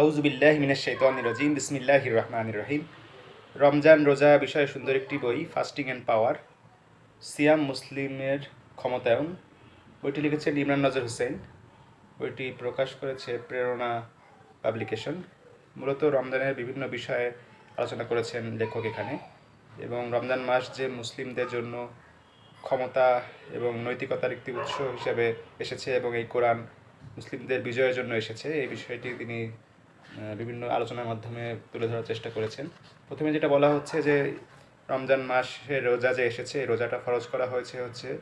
আউজুবিল্লাহ মিনাশ শাইতানির রাজিম, বিসমিল্লাহির রহমানির রহিম। রমজান রোজা বিষয়ে সুন্দর একটি বই ফাস্টিং অ্যান্ড পাওয়ার সিয়াম মুসলিমের ক্ষমতায়ন। বইটি লিখেছেন ইমরান নজর হোসেন। বইটি প্রকাশ করেছে প্রেরণা পাবলিকেশন। মূলত রমজানের বিভিন্ন বিষয়ে আলোচনা করেছেন লেখক এখানে। এবং রমজান মাস যে মুসলিমদের জন্য ক্ষমতা এবং নৈতিকতার একটি উৎস হিসেবে এসেছে এবং এই কোরআন মুসলিমদের বিজয়ের জন্য এসেছে, এই বিষয়টি তিনি বিভিন্ন আলোচনার মাধ্যমে তুলে ধরার চেষ্টা করেছেন। প্রথমে যেটা বলা হচ্ছে যে, রমজান মাসে রোজা যে এসেছে রোজাটা ফরজ করা হয়েছে হচ্ছে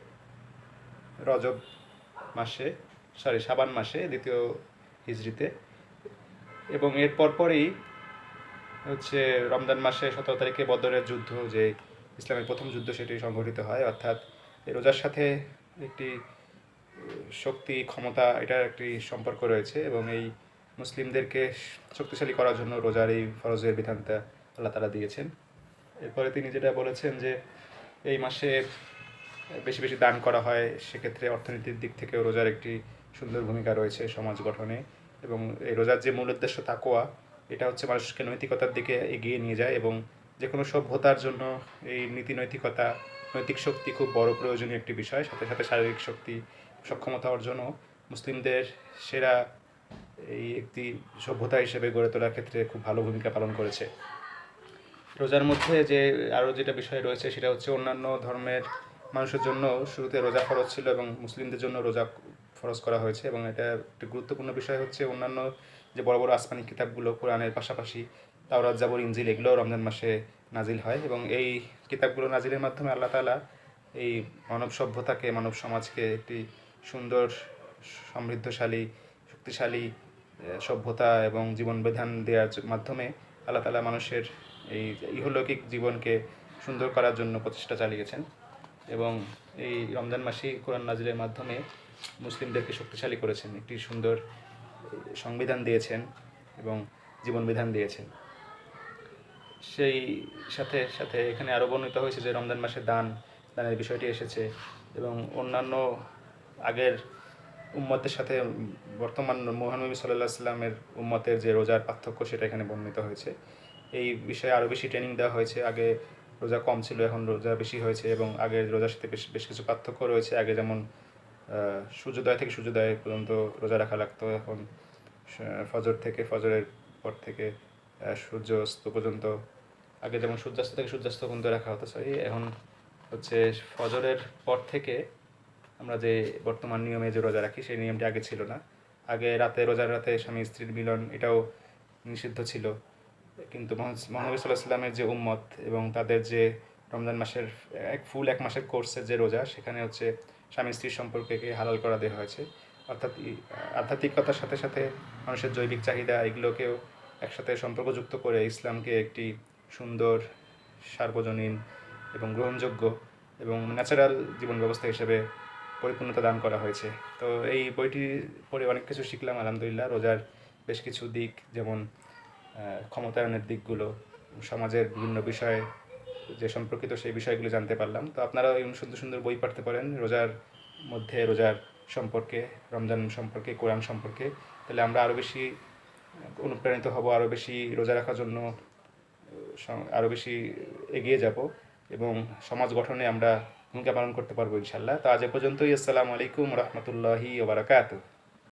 রজব মাসে, সরি, সাবান মাসে, দ্বিতীয় হিজড়িতে। এবং এর পরপরই হচ্ছে রমজান মাসে সতেরো তারিখে বদরের যুদ্ধ, যে ইসলামের প্রথম যুদ্ধ সেটি সংঘটিত হয়। অর্থাৎ রোজার সাথে একটি শক্তি, ক্ষমতা, এটার একটি সম্পর্ক রয়েছে এবং এই মুসলিমদেরকে শক্তিশালী করার জন্য রোজার এই ফরজের বিধানটা আল্লাহ তালা দিয়েছেন। এরপরে তিনি যেটা বলেছেন যে, এই মাসে বেশি বেশি দান করা হয়, সেক্ষেত্রে অর্থনীতির দিক থেকেও রোজার একটি সুন্দর ভূমিকা রয়েছে সমাজ গঠনে এবং এই রোজার যে মূল উদ্দেশ্য তাকোয়া এটা হচ্ছে মানুষকে নৈতিকতার দিকে এগিয়ে নিয়ে যায় এবং যে কোনো সভ্যতার জন্য এই নীতি নৈতিকতা, নৈতিক শক্তি খুব বড় প্রয়োজনীয় একটি বিষয়। সাথে সাথে শারীরিক শক্তি, সক্ষমতা অর্জনও মুসলিমদের সেরা এই একটি সভ্যতা হিসেবে গড়ে তোলার ক্ষেত্রে খুব ভালো ভূমিকা পালন করেছে। রোজার মধ্যে যে আরও যেটা বিষয় রয়েছে সেটা হচ্ছে অন্যান্য ধর্মের মানুষের জন্য শুরুতে রোজা ফরজ ছিল এবং মুসলিমদের জন্য রোজা ফরজ করা হয়েছে এবং এটা একটি গুরুত্বপূর্ণ বিষয় হচ্ছে অন্যান্য যে বড় বড় আসমানি কিতাবগুলো কোরআনের পাশাপাশি তাওরাত, জাবর ইঞ্জিল এগুলোও রমজান মাসে নাজিল হয় এবং এই কিতাবগুলো নাজিলের মাধ্যমে আল্লাহ তাআলা এই মানব সভ্যতাকে, মানব সমাজকে একটি সুন্দর, সমৃদ্ধশালী, শক্তিশালী সভ্যতা এবং জীবন বিধান দেওয়ার মাধ্যমে আল্লাহ তালা মানুষের এই ইহলৌকিক জীবনকে সুন্দর করার জন্য প্রচেষ্টা চালিয়েছেন এবং এই রমজান মাসেই কোরআন নাজিলের মাধ্যমে মুসলিমদেরকে শক্তিশালী করেছেন, একটি সুন্দর সংবিধান দিয়েছেন এবং জীবন বিধান দিয়েছেন। সেই সাথে সাথে এখানে আরও বর্ণিত হয়েছে যে রমজান মাসে দান, দানের বিষয়টি এসেছে এবং অন্যান্য আগের উম্মতের সাথে বর্তমান মহানবী সাল্লাহ সাল্লামের উম্মতের যে রোজার পার্থক্য সেটা এখানে বর্ণিত হয়েছে। এই বিষয়ে আরও বেশি ট্রেনিং দেওয়া হয়েছে। আগে রোজা কম ছিল এখন রোজা বেশি হয়েছে এবং আগের রোজার সাথে বেশ বেশ কিছু পার্থক্য রয়েছে। আগে যেমন সূর্যোদয় থেকে সূর্যোদয় পর্যন্ত রোজা রাখা লাগতো এখন ফজর থেকে ফজরের পর থেকে আহ, সূর্য অস্ত পর্যন্ত আগে যেমন সূর্যাস্ত থেকে সূর্যাস্ত পর্যন্ত রাখা হতো সরি এখন হচ্ছে ফজরের পর থেকে আমরা যে বর্তমান নিয়মে যে রোজা রাখি, সেই নিয়মটি আগে ছিল না। আগে রাতে, রোজার রাতে স্বামী, স্ত্রীর মিলন এটাও নিষিদ্ধ ছিল। কিন্তু মহান- মহানবী সাল্লাহ সাল্লামের যে উম্মত এবং তাদের যে রমজান মাসের এক, ফুল এক মাসের কোর্সের যে রোজা, সেখানে হচ্ছে স্বামী স্ত্রীর সম্পর্ককে হালাল করা দেওয়া হয়েছে। অর্থাৎ আধ্যাত্মিকতার সাথে সাথে মানুষের জৈবিক চাহিদা এগুলোকেও একসাথে সম্পর্কযুক্ত করে ইসলামকে একটি সুন্দর, সার্বজনীন এবং গ্রহণযোগ্য এবং ন্যাচারাল জীবন ব্যবস্থা হিসেবে পরিপূর্ণতা দান করা হয়েছে। তো এই বইটি পড়ে অনেক কিছু শিখলাম, আলহামদুলিল্লাহ। রোজার বেশ কিছু দিক যেমন ক্ষমতায়নের দিকগুলো, সমাজের বিভিন্ন বিষয়ে যে সম্পর্কিত সেই বিষয়গুলো জানতে পারলাম। তো আপনারাও এই সুন্দর সুন্দর বই পড়তে পারেন রোজার মধ্যে, রোজার সম্পর্কে, রমজান সম্পর্কে, কোরআন সম্পর্কে। তাহলে আমরা আরও বেশি অনুপ্রাণিত হব আরও বেশি রোজা রাখার জন্য আরও বেশি এগিয়ে যাব এবং সমাজ গঠনে আমরা ভূমিকা পালন করতে পারব ইনশাল্লাহ তো আজ পর্যন্তই। আসসালামু আলাইকুম রহমতুল্লাহি ওবরাকাতুহ